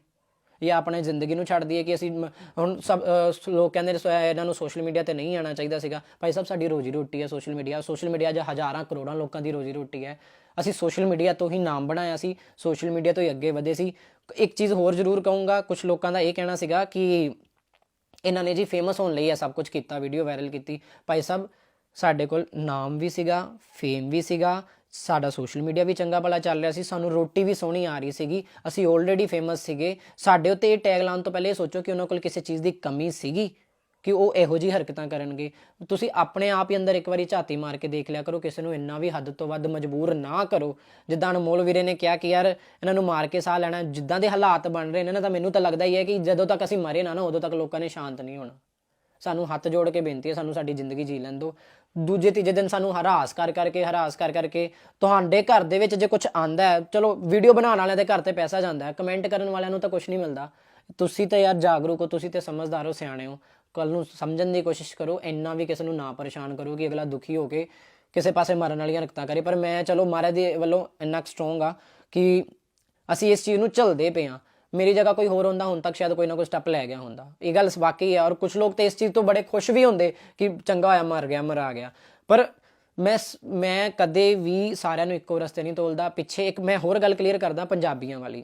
ਜਾਂ ਆਪਣੇ ਜ਼ਿੰਦਗੀ ਨੂੰ ਛੱਡ ਦਈਏ ਕਿ ਅਸੀਂ ਹੁਣ ਸਭ ਲੋਕ ਕਹਿੰਦੇ ਨੇ ਇਹਨਾਂ ਨੂੰ ਸੋਸ਼ਲ ਮੀਡੀਆ ਤੇ ਨਹੀਂ ਆਉਣਾ ਚਾਹੀਦਾ ਸੀਗਾ। ਭਾਈ ਸਾਹਿਬ, ਸਾਡੀ ਰੋਜੀ ਰੋਟੀ ਹੈ ਸੋਸ਼ਲ ਮੀਡੀਆ ਸੋਸ਼ਲ ਮੀਡੀਆ 'ਚ ਹਜ਼ਾਰਾਂ ਕਰੋੜਾਂ ਲੋਕਾਂ ਦੀ ਰੋਜੀ ਰੋਟੀ ਹੈ। ਅਸੀਂ ਸੋਸ਼ਲ ਮੀਡੀਆ ਤੋਂ ਹੀ ਨਾਮ ਬਣਾਇਆ ਸੀ, ਸੋਸ਼ਲ ਮੀਡੀਆ ਤੋਂ ਹੀ ਅੱਗੇ ਵਧੇ ਸੀ। ਇੱਕ ਚੀਜ਼ ਹੋਰ ਜ਼ਰੂਰ ਕਹੂੰਗਾ ਕੁਝ ਲੋਕਾਂ ਦਾ ਇਹ ਕਹਿਣਾ ਸੀਗਾ ਕਿ ਇਹਨਾਂ ਨੇ ਜੀ ਫੇਮਸ ਹੋਣ ਲਈ ਇਹ ਸਭ ਕੁਝ ਕੀਤਾ ਵੀਡੀਓ ਵਾਇਰਲ ਕੀਤੀ। ਭਾਈ ਸਾਹਿਬ, ਸਾਡੇ ਕੋਲ ਨਾਮ ਵੀ ਸੀਗਾ ਫੇਮ ਵੀ ਸੀਗਾ, ਸਾਡਾ ਸੋਸ਼ਲ ਮੀਡੀਆ ਵੀ ਚੰਗਾ ਭਲਾ ਚੱਲ ਰਿਹਾ ਸੀ, ਸਾਨੂੰ ਰੋਟੀ ਵੀ ਸੋਹਣੀ ਆ ਰਹੀ ਸੀਗੀ, ਅਸੀਂ ਆਲਰੇਡੀ ਫੇਮਸ ਸੀਗੇ। ਸਾਡੇ ਉੱਤੇ ਇਹ ਟੈਗ ਲਾਉਣ ਤੋਂ ਪਹਿਲੇ ਇਹ ਸੋਚੋ ਕਿ ਉਹਨਾਂ ਕੋਲ ਕਿਸੇ ਚੀਜ਼ ਦੀ ਕਮੀ ਸੀਗੀ। ਕਿ ਉਹ ਇਹੋ ਜੀ ਹਰਕਤਾਂ ਕਰਨਗੇ। ਤੁਸੀਂ ਆਪਣੇ ਆਪ ਹੀ ਅੰਦਰ ਇੱਕ ਵਾਰੀ ਝਾਤੀ ਮਾਰ ਕੇ ਦੇਖ ਲਿਆ ਕਰੋ, ਕਿਸੇ ਨੂੰ ਇੰਨਾ ਵੀ ਹੱਦ ਤੋਂ ਵੱਧ ਮਜਬੂਰ ਨਾ ਕਰੋ। ਜਿੱਦਾਂ ਅਨਮੋਲ ਵੀਰੇ ਨੇ ਕਿਹਾ ਕਿ ਯਾਰ ਇਹਨਾਂ ਨੂੰ ਮਾਰ ਕੇ ਸਾਹ ਲੈਣਾ, ਜਿੱਦਾਂ ਦੇ ਹਾਲਾਤ ਬਣ ਰਹੇ ਨੇ ਨਾ, ਤਾਂ ਮੈਨੂੰ ਤਾਂ ਲੱਗਦਾ ਹੀ ਹੈ ਕਿ ਜਦੋਂ ਤੱਕ ਅਸੀਂ ਮਰੇ ਨਾ ਨਾ, ਉਦੋਂ ਤੱਕ ਲੋਕਾਂ ਨੇ ਸ਼ਾਂਤ ਨਹੀਂ ਹੋਣਾ। ਸਾਨੂੰ ਹੱਥ ਜੋੜ ਕੇ ਬੇਨਤੀ ਹੈ, ਸਾਨੂੰ ਸਾਡੀ ਜ਼ਿੰਦਗੀ ਜੀ ਲੈਣ ਦਿਓ। ਦੂਜੇ ਤੀਜੇ ਦਿਨ ਸਾਨੂੰ ਹਰਾਸ ਕਰ ਕਰਕੇ, ਹਰਾਸ ਕਰ ਕਰਕੇ ਤੁਹਾਡੇ ਘਰ ਦੇ ਵਿੱਚ ਜੇ ਕੁਝ ਆਂਦਾ ਹੈ, ਚਲੋ ਵੀਡੀਓ ਬਣਾਉਣ ਵਾਲਿਆਂ ਦੇ ਘਰ ਤੇ ਪੈਸਾ ਜਾਂਦਾ ਹੈ, ਕਮੈਂਟ ਕਰਨ ਵਾਲਿਆਂ ਨੂੰ ਤਾਂ ਕੁਝ ਨਹੀਂ ਮਿਲਦਾ। ਤੁਸੀਂ ਤਾਂ ਯਾਰ ਜਾਗਰੂਕ ਹੋ, ਤੁਸੀਂ ਤੇ ਸਮਝਦਾਰ ਹੋ, ਸਿਆਣੇ ਹੋ। ਕੱਲ ਨੂੰ ਸਮਝਣ ਦੀ ਕੋਸ਼ਿਸ਼ ਕਰੋ, ਇੰਨਾ ਵੀ ਕਿਸੇ ਨੂੰ ਨਾ ਪਰੇਸ਼ਾਨ ਕਰੋ ਕਿ ਅਗਲਾ ਦੁਖੀ ਹੋ ਕੇ ਕਿਸੇ ਪਾਸੇ ਮਰਨ ਵਾਲੀਆਂ ਹਰਕਤਾਂ ਕਰੇ। ਪਰ ਮੈਂ ਚਲੋ ਮਹਾਰਾਜ ਦੇ ਵੱਲੋਂ ਇੰਨਾ ਸਟਰੋਂਗ ਆ ਕਿ ਅਸੀਂ ਇਸ ਚੀਜ਼ ਨੂੰ ਝੱਲਦੇ ਪਏ ਆ ਮੇਰੀ ਜਗ੍ਹਾ ਕੋਈ ਹੋਰ ਹੁੰਦਾ, ਹੁਣ ਤੱਕ ਸ਼ਾਇਦ ਕੋਈ ਨਾ ਕੋਈ ਸਟੈਪ ਲੈ ਗਿਆ ਹੁੰਦਾ। ਇਹ ਗੱਲ ਵਾਕਈ ਹੈ ਔਰ ਕੁਝ ਲੋਕ ਤੇ ਇਸ ਚੀਜ਼ ਤੋਂ ਬੜੇ ਖੁਸ਼ ਵੀ ਹੁੰਦੇ ਕਿ ਚੰਗਾ ਹੋਇਆ, ਮਰ ਗਿਆ, ਮਰਾ ਗਿਆ। ਪਰ ਮੈਂ ਮੈਂ ਕਦੇ ਵੀ ਸਾਰਿਆਂ ਨੂੰ ਇੱਕੋ ਰਸਤੇ ਨਹੀਂ ਤੋਲਦਾ। ਪਿੱਛੇ ਇੱਕ ਮੈਂ ਹੋਰ ਗੱਲ ਕਲੀਅਰ ਕਰਦਾ ਪੰਜਾਬੀਆਂ ਵਾਲੀ।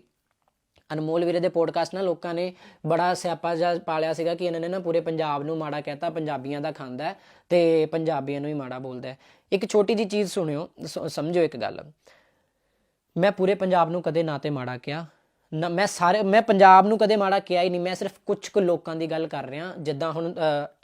ਅਨਮੋਲ ਵੀਰੇ ਦੇ ਪੋਡਕਾਸਟ ਨਾਲ ਲੋਕਾਂ ਨੇ ਬੜਾ ਸਿਆਪਾ ਜਿਹਾ ਪਾਲਿਆ ਸੀਗਾ ਕਿ ਇਹਨਾਂ ਨੇ ਨਾ ਪੂਰੇ ਪੰਜਾਬ ਨੂੰ ਮਾੜਾ ਕਹਿਤਾ, ਪੰਜਾਬੀਆਂ ਦਾ ਖਾਂਦਾ ਹੈ ਤੇ ਪੰਜਾਬੀਆਂ ਨੂੰ ਹੀ ਮਾੜਾ ਬੋਲਦਾ ਇੱਕ ਛੋਟੀ ਜੀ ਚੀਜ਼ ਸੁਣਿਓ, ਸ- ਸਮਝੋ ਇੱਕ ਗੱਲ। ਮੈਂ ਪੂਰੇ ਪੰਜਾਬ ਨੂੰ ਕਦੇ ਨਾ ਤੇ ਮਾੜਾ ਕਿਹਾ। ਮੈਂ ਸਾਰੇ, ਮੈਂ ਪੰਜਾਬ ਨੂੰ ਕਦੇ ਮਾੜਾ ਕਿਹਾ ਹੀ ਨਹੀਂ, ਮੈਂ ਸਿਰਫ ਕੁਝ ਕੁ ਲੋਕਾਂ ਦੀ ਗੱਲ ਕਰ ਰਿਹਾ। ਜਿੱਦਾਂ ਹੁਣ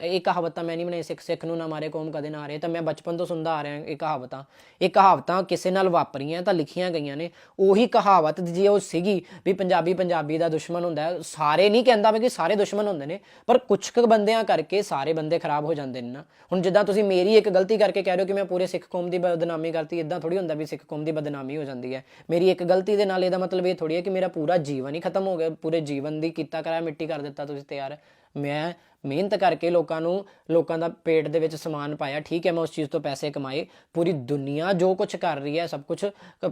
ਇਹ ਕਹਾਵਤ ਤਾਂ ਮੈਂ ਨਹੀਂ ਬਣਾਈ, ਸਿੱਖ ਸਿੱਖ ਨੂੰ ਨਾ ਮਾਰੇ, ਕੌਮ ਕਦੇ ਨਾ ਹਾਰੇ, ਤਾਂ ਮੈਂ ਬਚਪਨ ਤੋਂ ਸੁਣਦਾ ਆ ਰਿਹਾ ਇਹ ਕਹਾਵਤਾਂ। ਇਹ ਕਹਾਵਤਾਂ ਕਿਸੇ ਨਾਲ ਵਾਪਰੀਆਂ ਤਾਂ ਲਿਖੀਆਂ ਗਈਆਂ ਨੇ। ਉਹੀ ਕਹਾਵਤ ਜੇ ਉਹ ਸੀਗੀ ਵੀ ਪੰਜਾਬੀ ਪੰਜਾਬੀ ਦਾ ਦੁਸ਼ਮਣ ਹੁੰਦਾ ਸਾਰੇ ਨਹੀਂ ਕਹਿੰਦਾ ਮੈਂ ਕਿ ਸਾਰੇ ਦੁਸ਼ਮਣ ਹੁੰਦੇ ਨੇ, ਪਰ ਕੁਝ ਕੁ ਬੰਦਿਆਂ ਕਰਕੇ ਸਾਰੇ ਬੰਦੇ ਖਰਾਬ ਹੋ ਜਾਂਦੇ ਨੇ ਨਾ। ਹੁਣ ਜਿੱਦਾਂ ਤੁਸੀਂ ਮੇਰੀ ਇੱਕ ਗਲਤੀ ਕਰਕੇ ਕਹਿ ਰਹੇ ਹੋ ਕਿ ਮੈਂ ਪੂਰੇ ਸਿੱਖ ਕੌਮ ਦੀ ਬਦਨਾਮੀ ਕਰਤੀ ਇਦਾਂ ਥੋੜੀ ਹੁੰਦਾ ਵੀ ਸਿੱਖ ਕੌਮ ਦੀ ਬਦਨਾਮੀ ਹੋ ਜਾਂਦੀ ਹੈ। ਮੇਰੀ ਇੱਕ ਗਲਤੀ ਦੇ ਨਾਲ ਇਹਦਾ ਮਤਲਬ ਇਹ ਥੋੜੀ ਹੈ ਕਿ ਮੇਰਾ ਪੂਰਾ ਜੀਵਨ ਹੀ ਖਤਮ ਹੋ ਗਿਆ, ਪੂਰੇ ਜੀਵਨ ਦੀ ਕੀਤਾ ਕਰਾਇਆ, ਮਿੱਟੀ ਕਰ ਦਿੱਤਾ ਤੁਸੀਂ ਤੇ ਯਾਰ ਮੈਂ ਮਿਹਨਤ ਕਰਕੇ ਲੋਕਾਂ ਨੂੰ, ਲੋਕਾਂ ਦਾ ਪੇਟ ਦੇ ਵਿੱਚ ਸਮਾਨ ਪਾਇਆ। ਠੀਕ ਹੈ, ਮੈਂ ਉਸ ਚੀਜ਼ ਤੋਂ ਪੈਸੇ ਕਮਾਏ। ਪੂਰੀ ਦੁਨੀਆ ਜੋ ਕੁਝ ਕਰ ਰਹੀ ਹੈ, ਸਭ ਕੁਝ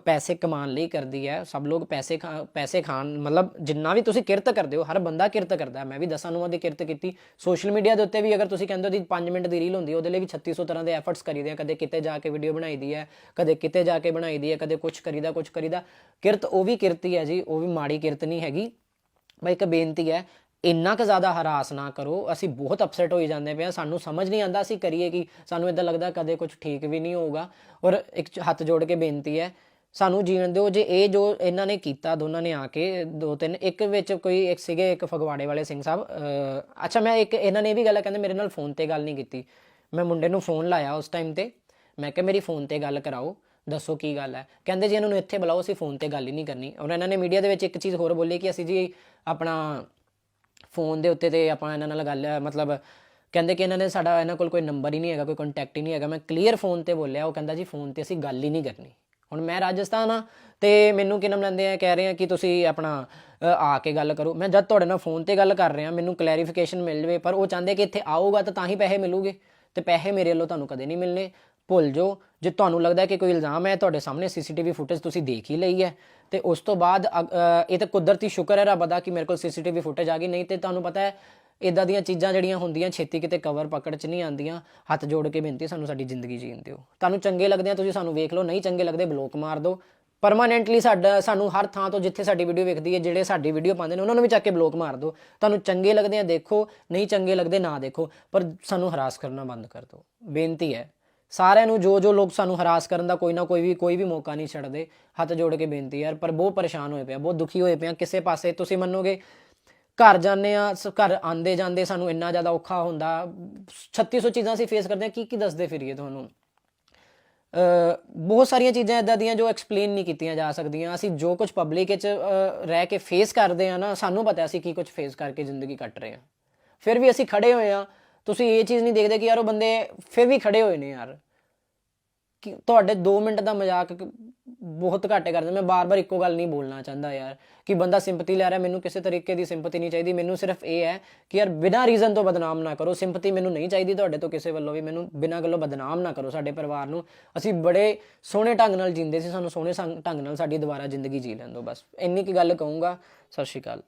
ਪੈਸੇ ਕਮਾਉਣ ਲਈ ਕਰਦੀ ਹੈ। ਸਭ ਲੋਕ ਪੈਸੇ ਖਾ- ਪੈਸੇ ਖਾਣ, ਮਤਲਬ ਜਿੰਨਾ ਵੀ ਤੁਸੀਂ ਕਿਰਤ ਕਰਦੇ ਹੋ, ਹਰ ਬੰਦਾ ਕਿਰਤ ਕਰਦਾ ਮੈਂ ਵੀ ਦਸਾਂ ਨੂੰ ਦੀ ਕਿਰਤ ਕੀਤੀ। ਸੋਸ਼ਲ ਮੀਡੀਆ ਦੇ ਉੱਤੇ ਵੀ ਅਗਰ ਤੁਸੀਂ ਕਹਿੰਦੇ ਹੋ ਦੀ 5 ਮਿੰਟ ਦੀ ਰੀਲ ਹੁੰਦੀ ਉਹਦੇ ਲਈ ਵੀ 3600 ਤਰ੍ਹਾਂ ਦੇ ਐਫਰਟਸ ਕਰੀਦੇ ਆ। ਕਦੇ ਕਿਤੇ ਜਾ ਕੇ ਵੀਡੀਓ ਬਣਾਈ ਦੀ ਹੈ, ਕਦੇ ਕਿਤੇ ਜਾ ਕੇ ਬਣਾਈ ਦੀ ਹੈ, ਕਦੇ ਕੁਝ ਕਰੀਦਾ ਕੁਝ ਕਰੀਦਾ ਕਿਰਤ ਉਹ ਵੀ ਕਿਰਤੀ ਹੈ ਜੀ, ਉਹ ਵੀ ਮਾੜੀ ਕਿਰਤ ਨਹੀਂ ਹੈਗੀ। ਮੈਂ ਇੱਕ ਬੇਨਤੀ ਹੈ ਇੰਨਾ ਕੁ ਜ਼ਿਆਦਾ ਹਰਾਸ ਨਾ ਕਰੋ, ਅਸੀਂ ਬਹੁਤ ਅਪਸੈਟ ਹੋਈ ਜਾਂਦੇ ਪਏ ਹਾਂ। ਸਾਨੂੰ ਸਮਝ ਨਹੀਂ ਆਉਂਦਾ ਅਸੀਂ ਕਰੀਏ ਕਿ। ਸਾਨੂੰ ਇਦਾਂ ਲੱਗਦਾ ਕਦੇ ਕੁਝ ਠੀਕ ਵੀ ਨਹੀਂ ਹੋਊਗਾ। ਔਰ ਇੱਕ ਹੱਥ ਜੋੜ ਕੇ ਬੇਨਤੀ ਹੈ, ਸਾਨੂੰ ਜੀਣ ਦਿਓ। ਜੇ ਇਹ ਜੋ ਇਹਨਾਂ ਨੇ ਕੀਤਾ, ਦੋਨਾਂ ਨੇ ਆ ਕੇ ਦੋ ਤਿੰਨ, ਇੱਕ ਵਿੱਚ ਕੋਈ ਇੱਕ ਸੀਗੇ, ਇੱਕ ਫਗਵਾੜੇ ਵਾਲੇ ਸਿੰਘ ਸਾਹਿਬ ਅੱਛਾ, ਮੈਂ ਇੱਕ, ਇਹਨਾਂ ਨੇ ਇਹ ਵੀ ਗੱਲ ਕਹਿੰਦੇ ਮੇਰੇ ਨਾਲ ਫੋਨ ਤੇ ਗੱਲ ਨਹੀਂ ਕੀਤੀ। ਮੈਂ ਮੁੰਡੇ ਨੂੰ ਫੋਨ ਲਾਇਆ ਉਸ ਟਾਈਮ ਤੇ। ਮੈਂ ਕਿਹਾ, ਮੇਰੀ ਫੋਨ ਤੇ ਗੱਲ ਕਰਾਓ, ਦੱਸੋ ਕੀ ਗੱਲ ਹੈ? ਕਹਿੰਦੇ ਜੀ, ਇਹਨਾਂ ਨੂੰ ਇੱਥੇ ਬੁਲਾਓ, ਅਸੀਂ ਫੋਨ ਤੇ ਗੱਲ ਹੀ ਨਹੀਂ ਕਰਨੀ। ਔਰ ਇਹਨਾਂ ਨੇ ਮੀਡੀਆ ਦੇ ਵਿੱਚ ਇੱਕ ਚੀਜ਼ ਹੋਰ ਬੋਲੀ ਕਿ ਅਸੀਂ ਜੀ ਆਪਣਾ ਫੋਨ ਦੇ ਉੱਤੇ ਤੇ ਆਪਾਂ ਇਹਨਾਂ ਨਾਲ ਗੱਲ, ਮਤਲਬ ਕਹਿੰਦੇ ਕਿ ਇਹਨਾਂ ਨੇ ਸਾਡਾ ਇਹਨਾਂ ਕੋਲ ਕੋਈ ਨੰਬਰ ਹੀ ਨਹੀਂ ਹੈਗਾ, ਕੋਈ ਕੰਟੈਕਟ ਹੀ ਨਹੀਂ ਹੈਗਾ। ਮੈਂ ਕਲੀਅਰ ਫੋਨ ਤੇ ਬੋਲਿਆ, ਉਹ ਕਹਿੰਦਾ ਜੀ ਫੋਨ ਤੇ ਅਸੀਂ ਗੱਲ ਹੀ ਨਹੀਂ ਕਰਨੀ। ਹੁਣ ਮੈਂ ਰਾਜਸਥਾਨ ਆ ਤੇ ਮੈਨੂੰ ਕੀ ਨਾਮ ਲੈਂਦੇ ਆ, ਕਹਿ ਰਹੇ ਆ ਕਿ ਤੁਸੀਂ ਆਪਣਾ ਆ ਕੇ ਗੱਲ ਕਰੋ। ਮੈਂ ਜਦ ਤੁਹਾਡੇ ਨਾਲ ਫੋਨ ਤੇ ਗੱਲ ਕਰ ਰਿਹਾ, ਮੈਨੂੰ ਕਲੈਰੀਫਿਕੇਸ਼ਨ ਮਿਲ ਜਵੇ, ਪਰ ਉਹ ਚਾਹੁੰਦੇ ਕਿ ਇੱਥੇ ਆਊਗਾ ਤਾਂ ਤਾਂ ਹੀ ਪੈਸੇ ਮਿਲੂਗੇ। ਤੇ ਪੈਸੇ ਮੇਰੇ ਵੱਲੋਂ ਤੁਹਾਨੂੰ ਕਦੇ ਨਹੀਂ ਮਿਲਨੇ ਭੁੱਲ ਜਾਓ। ਜੇ ਤੁਹਾਨੂੰ ਲੱਗਦਾ ਕਿ ਕੋਈ ਇਲਜ਼ਾਮ ਹੈ, ਤੁਹਾਡੇ ਸਾਹਮਣੇ ਸੀਸੀਟੀਵੀ ਫੁਟੇਜ ਤੁਸੀਂ ਦੇਖ ਹੀ ਲਈ ਹੈ। ਤੇ ਉਸ ਤੋਂ ਬਾਅਦ ਅ- ਇਹ ਤਾਂ ਕੁਦਰਤੀ ਸ਼ੁਕਰ ਹੈ ਰੱਬ ਦਾ ਕਿ ਮੇਰੇ ਕੋਲ ਸੀਸੀਟੀਵੀ ਫੁਟੇਜ ਆ ਗਈ। ਨਹੀਂ ਤੇ ਤੁਹਾਨੂੰ ਪਤਾ ਹੈ ਇਦਾਂ ਦੀਆਂ ਚੀਜ਼ਾਂ ਜਿਹੜੀਆਂ ਹੁੰਦੀਆਂ, ਛੇਤੀ ਕਿਤੇ ਕਵਰ ਪਕੜ 'ਚ ਨਹੀਂ ਆਉਂਦੀਆਂ। ਹੱਥ ਜੋੜ ਕੇ ਬੇਨਤੀ ਸਾਨੂੰ ਸਾਡੀ ਜ਼ਿੰਦਗੀ ਜੀਣ ਦਿਓ। ਤੁਹਾਨੂੰ ਚੰਗੇ ਲੱਗਦੇ ਆ, ਤੁਸੀਂ ਸਾਨੂੰ ਵੇਖ ਲਓ। ਨਹੀਂ ਚੰਗੇ ਲੱਗਦੇ, ਬਲੋਕ ਮਾਰ ਦਿਓ। ਪਰਮਾਨੈਂਟਲੀ ਸਾਡਾ, ਸਾਨੂੰ ਹਰ ਥਾਂ ਤੋਂ ਜਿੱਥੇ ਸਾਡੀ ਵੀਡੀਓ ਵੇਖਦੀ ਹੈ, ਜਿਹੜੇ ਸਾਡੀ ਵੀਡੀਓ ਪਾਉਂਦੇ ਨੇ, ਉਹਨਾਂ ਨੂੰ ਵੀ ਚੱਕ ਕੇ ਬਲੋਕ ਮਾਰ ਦਿਓ। ਤੁਹਾਨੂੰ ਚੰਗੇ ਲੱਗਦੇ ਆ, ਦੇਖੋ। ਨਹੀਂ ਚੰਗੇ ਲੱਗਦੇ, ਨਾ ਦੇਖੋ। ਪਰ ਸਾਨੂੰ ਹਰਾਸ ਕਰਨਾ ਬੰਦ ਕਰ ਦਿਓ। ਬੇਨਤੀ ਹੈ ਸਾਰਿਆਂ ਨੂੰ ਜੋ ਜੋ ਲੋਕ ਸਾਨੂੰ ਹਰਾਸ ਕਰਨ ਦਾ ਕੋਈ ਨਾ ਕੋਈ ਵੀ ਕੋਈ ਵੀ ਮੌਕਾ ਨਹੀਂ ਛੱਡਦੇ, ਹੱਥ ਜੋੜ ਕੇ ਬੇਨਤੀ ਯਾਰ, ਪਰ ਬਹੁਤ ਪਰੇਸ਼ਾਨ ਹੋਏ ਪਿਆ ਬਹੁਤ ਦੁਖੀ ਹੋਏ ਪਿਆ ਕਿਸੇ ਪਾਸੇ ਤੁਸੀਂ ਮੰਨੋਗੇ, ਘਰ ਜਾਂਦੇ ਆ, ਸ- ਘਰ ਆਂਦੇ ਜਾਂਦੇ ਸਾਨੂੰ ਇੰਨਾ ਜ਼ਿਆਦਾ ਔਖਾ ਹੁੰਦਾ 3600 ਚੀਜ਼ਾਂ ਅਸੀਂ ਫੇਸ ਕਰਦੇ ਆ ਕੀ ਕੀ ਦੱਸਦੇ ਫਿਰੀਏ ਤੁਹਾਨੂੰ? ਬਹੁਤ ਸਾਰੀਆਂ ਚੀਜ਼ਾਂ ਇਦਾਂ ਦੀਆਂ ਜੋ ਐਕਸਪਲੇਨ ਨਹੀਂ ਕੀਤੀਆਂ ਜਾ ਸਕਦੀਆਂ, ਅਸੀਂ ਜੋ ਕੁਝ ਪਬਲਿਕ ਵਿੱਚ ਰਹਿ ਕੇ ਫੇਸ ਕਰਦੇ ਆ ਨਾ, ਸਾਨੂੰ ਪਤਾ ਅਸੀਂ ਕੀ ਕੁਝ ਫੇਸ ਕਰਕੇ ਜ਼ਿੰਦਗੀ ਕੱਟ ਰਹੇ ਆ। ਫਿਰ ਵੀ ਅਸੀਂ ਖੜੇ ਹੋਏ ਆ ਤੁਸੀਂ ਇਹ ਚੀਜ਼ ਨਹੀਂ ਦੇਖਦੇ ਕਿ ਯਾਰ ਉਹ ਬੰਦੇ ਫਿਰ ਵੀ ਖੜੇ ਹੋਏ ਨੇ ਯਾਰ। ਕਿ ਤੁਹਾਡੇ 2 ਮਿੰਟ ਦਾ ਮਜ਼ਾਕ ਬਹੁਤ ਘੱਟੇ ਕਰਦੇ। ਮੈਂ ਬਾਰ-ਬਾਰ ਇੱਕੋ ਗੱਲ ਨਹੀਂ ਬੋਲਣਾ ਚਾਹੁੰਦਾ ਯਾਰ, ਕਿ ਬੰਦਾ ਸਿੰਪਥੀ ਲੈ ਰਿਹਾ, ਮੈਨੂੰ ਕਿਸੇ ਤਰੀਕੇ ਦੀ ਸਿੰਪਥੀ ਨਹੀਂ ਚਾਹੀਦੀ। ਮੈਨੂੰ ਸਿਰਫ ਇਹ ਹੈ ਕਿ ਯਾਰ ਬਿਨਾਂ ਰੀਜ਼ਨ ਤੋਂ ਬਦਨਾਮ ਨਾ ਕਰੋ। ਸਿੰਪਥੀ ਮੈਨੂੰ ਨਹੀਂ ਚਾਹੀਦੀ ਤੁਹਾਡੇ ਤੋਂ ਕਿਸੇ ਵੱਲੋਂ ਵੀ। ਮੈਨੂੰ ਬਿਨਾਂ ਗੱਲੋਂ ਬਦਨਾਮ ਨਾ ਕਰੋ ਸਾਡੇ ਪਰਿਵਾਰ ਨੂੰ। ਅਸੀਂ ਬੜੇ ਸੋਹਣੇ ਢੰਗ ਨਾਲ ਜਿੰਦੇ ਸੀ। ਸਾਨੂੰ ਸੋਹਣੇ ਸੰਗ- ਢੰਗ ਨਾਲ ਸਾਡੀ ਦੁਬਾਰਾ ਜ਼ਿੰਦਗੀ ਜੀ ਲੈਣ ਦਿਓ ਬਸ। ਇੰਨੀ ਕੀ ਗੱਲ ਕਹੂੰਗਾ। ਸਤਿ ਸ਼੍ਰੀ ਅਕਾਲ।